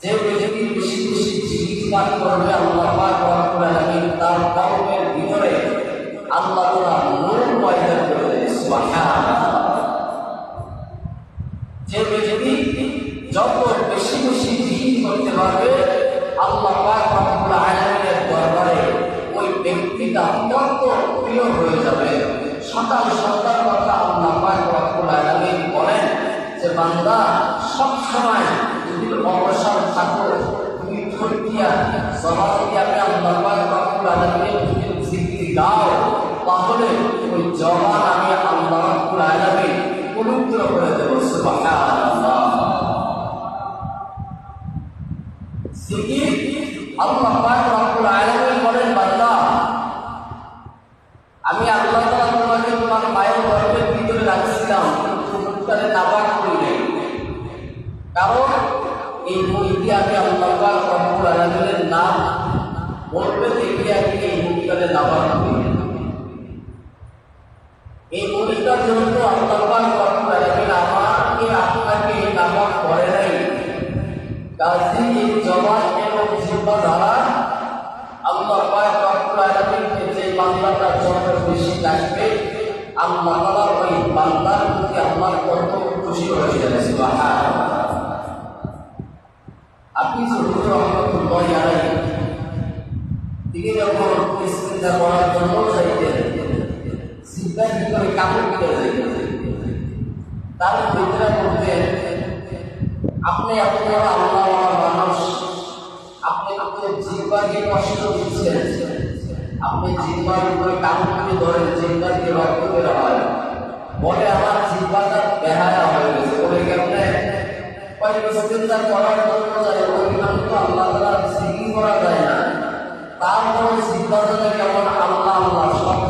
যে ব্যক্তি বেশি বেশি জিকির পাঠ করবে তার ভিতরে আল্লাহ তাআলা নূর পয়দা করে সুবহানাল্লাহ যে ব্যক্তি যত বেশি বেশি জিকির করতে পারবে প্রিয় হয়ে যাবে। সকাল সন্ধ্যার কথা আল্লাহ পাক আলামিন বলেন যে, বান্দা সব সময় যদি অবসর থাকো, তুমি ঠকিয়া জবাব দিয়া আল্লাহ পাক রব্বুল আলামিনের দাও, তাহলে এই জন্য আল্লাহ পাক আমাকে আপনাকে নাবাক করে নাই কাজী জবান এবং রব্বুল যে বান্দাটা যত বেশি ডাকবে আল্লাহ তাআলা ওই বান্দার প্রতি আল্লাহ কত খুশি হয়ে যাবে আপনি হুজুর রহমাতুল্লাহ যখন ইস্তিনজা করার জন্য কাপড় যাইতেন তার ভিতরে বলতেন আপনি এত আল্লাহ মানুষ। আপনি তো জিব্বাকে কষ্ট দিচ্ছেন। আপনি জিব্বার উপরে কাপড় তুলে ধরেন দিয়ে রক্ত বের হয় বলে আমার জিব্বাটা বেহায়া হয়ে গেছে। বলে কেমনে? ওই করার জন্য যায় ওইখানে তো আল্লাহ তাআলা জিকির করা যায় না? তারপরে জিব্বাটা কেমন? আল্লাহ আল্লাহ দিয়ে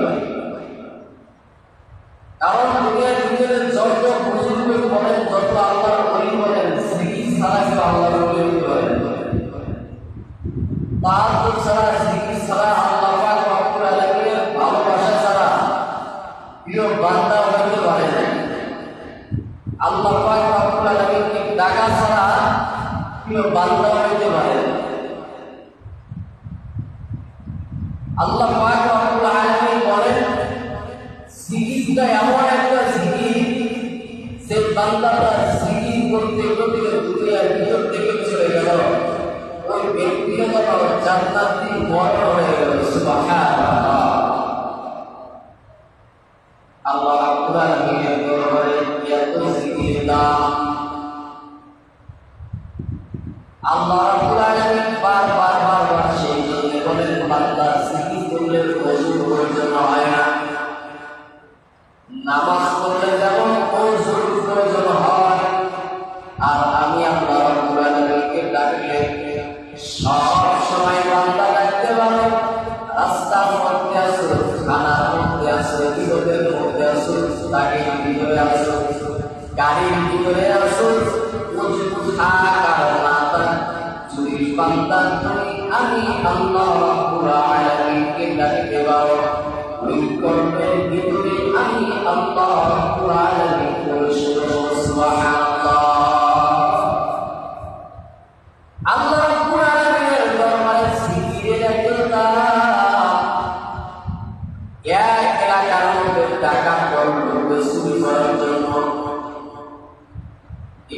আল্লাহ পাক রব্বুল ডাকা ছাড়া বান্দা হতে পারে? আল্লাহ পাক রব্বুল আলামিন বলেন এমন একটা জিকির সে বান্দাটা করতে করতে দুনিয়ার ভিতর থেকে চলে গেল। ওই ব্যক্তিগত জান্নাতি মন হয়ে গেল, সুবহানাল্লাহ। আল্লাহ রাব্বুল আল্লাহ আর আমি আল্লাহ সময় বান্দা ডাকতে পারো, রাস্তার মধ্যে আসো খানার মধ্যে আসো বিপদের মধ্যে আসো আসো গাড়ির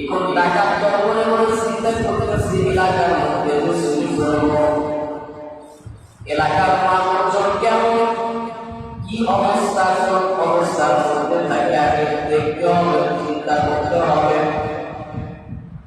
এখন টাকা মনে মনে চিন্তা করতেছি এলাকার মধ্যে চুরি করব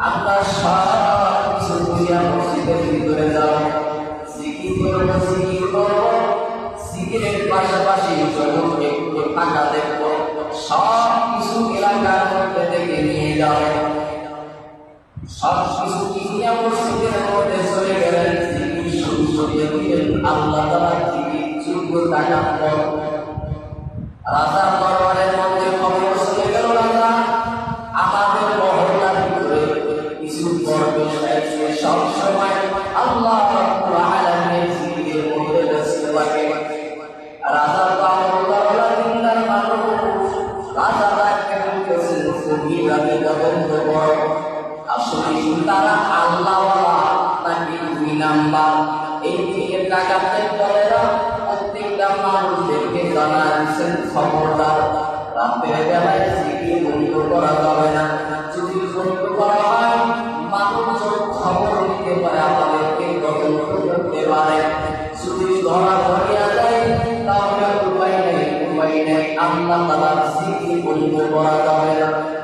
আমরা সব কিছু করিয়া মসজিদের ভিতরে যাব। সিকির করব সিকির করব সিকিরের পাশাপাশি যখন সব কিছু এলাকার মধ্যে থেকে নিয়ে যাও সব কিছু কিনিয়া মসজিদের আল্লাহ তালা তিনি যোগ্য টাকা পর টাকাতে দলেরা প্রত্যেকটা মানুষদেরকে জানা দিচ্ছেন খবরদার। রাতের বেলায় সিকি বন্ধ করা যাবে না। যদি বন্ধ করা হয়, মানুষজন খবর নিতে পারে, আমাদেরকে তদন্ত করতে পারে। যদি ধরা ধরিয়া যায়, তাহলে উপায় নেই উপায় নেই। আল্লাহ তালার সিকি বন্ধ করা যাবে না।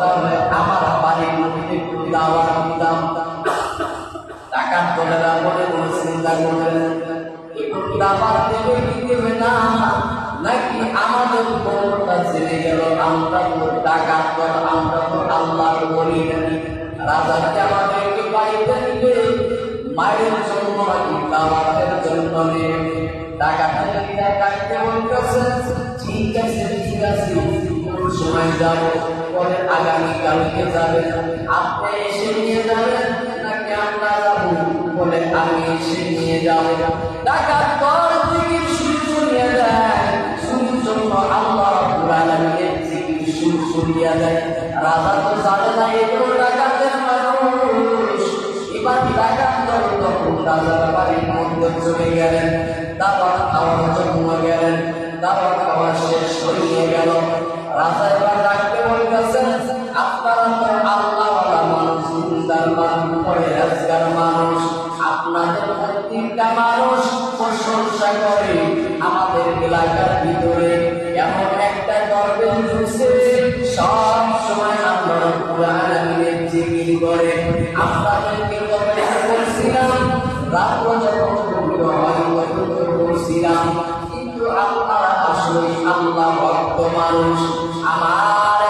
তাহলে আমার বাড়ির মধ্যে একটু দাওয়াত দিতাম টাকার দলেরা মনে মনে চিন্তা দাওয়াত দেবে কি দেবে না নাকি আমাদের বড়টা জেনে গেল আমরা তো টাকার দল আমরা তো আল্লাহ বলি রাজাকে আমাদেরকে বাড়িতে দিবে। মায়ের জন্য দাওয়াতের জন্য টাকাটা যদি কাটতে বলতেছে ঠিক আছে ঠিক আছে সময় যাব পরে আগামী কালকে যাবেন আপনি এসে নিয়ে যাবেন নাকি আমরা যাব? বলে আমি এসে নিয়ে যাব। টাকার পর জিকির শুরু করিয়া যায় জন্য আল্লাহ রাব্বুল আলামিনের জিকির শুরু করিয়া যায় রাজা তো জানে না, এগুলো ডাকাতের মানুষ। এবার ডাকাত রাজার বাড়ির মধ্যে চলে গেলেন দাবার খাওয়ার জন্য গেলেন দাবার খাওয়া শেষ হয়ে গেল রাজা এবার ডাকতে বলতেছেন আপনারা তো আল্লাহ মানুষ দিনদার মানুষ পরেজগার মানুষ আপনাদের প্রত্যেকটা মানুষ প্রশংসা করে। আপনারা আসলে আল্লাহ মানুষ। আমার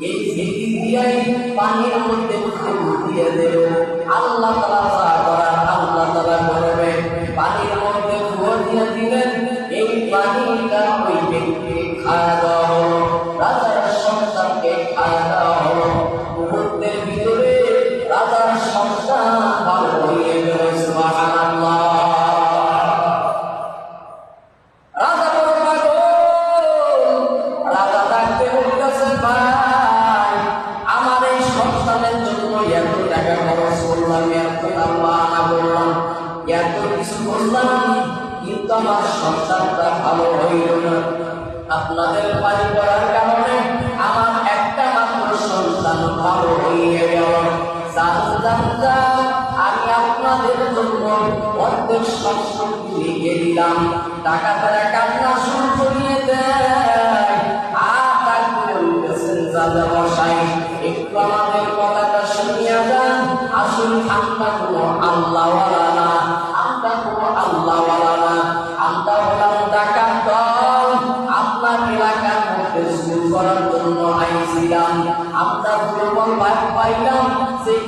এই জিকির দিয়াই পানির মধ্যে আল্লাহ আমি আপনাদের জন্য অর্ধেক সম্পত্তি লিখে দিলাম। টাকা তারা কান্না শুরু করিয়ে দেয়। আর তারপরে বলতেছেন মশাই। একটু আমাদের কথাটা শুনিয়া যান। আসুন আমরা কোনো আল্লাহওয়ালা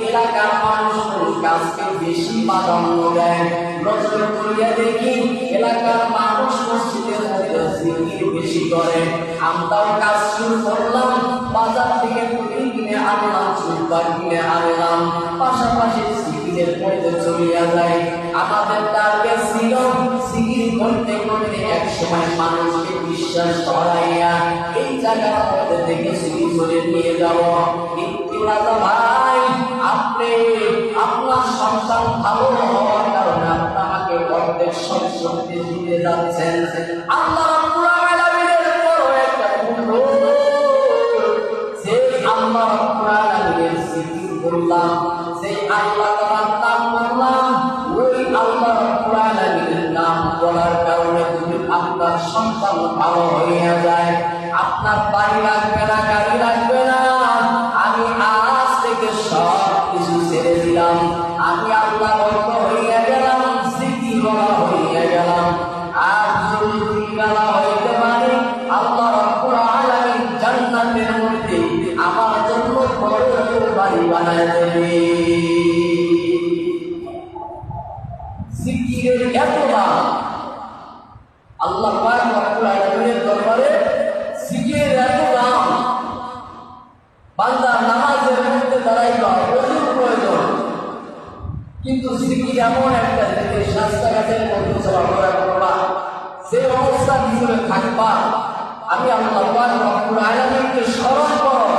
এলাকার মানুষ গাছকে বেশি প্রাধান্য দেয় নজর করিয়া দেখি এলাকার মানুষ মসজিদের মধ্যে বেশি করে। আমরাও কাজ শুরু করলাম, বাজার থেকে কিনে পাশাপাশি চলিয়া যায়। আমাদের ছিল করতে করতে এক সময় মানুষকে বিশ্বাস করাইয়া এই মধ্যে থেকে নিয়ে যাব কিন্তু ভাই, আপনি, আপনার সন্তান ভালো হওয়ার কারণে আপনি আমাকে অর্ধেক সম্পত্তি দিতে যাচ্ছেন। আল্লাহ আল্লাহ তাআলার নাম বলার কারণে আপনার সন্তান ভালো হইয়া যায় আপনার বাড়ি না আল্লাহ রব্বুল দরবারে জিকিরের এত দাম বান্দা নামাজের মধ্যে দাঁড়াইবা, প্রচুর প্রয়োজন। কিন্তু জিকির এমন একটা জিনিস রাস্তাঘাটের মধ্যে চলাফেরা করবা, যে অবস্থা ভিতরে থাকবা। আমি আল্লাহ আলামিনকে স্মরণ করো।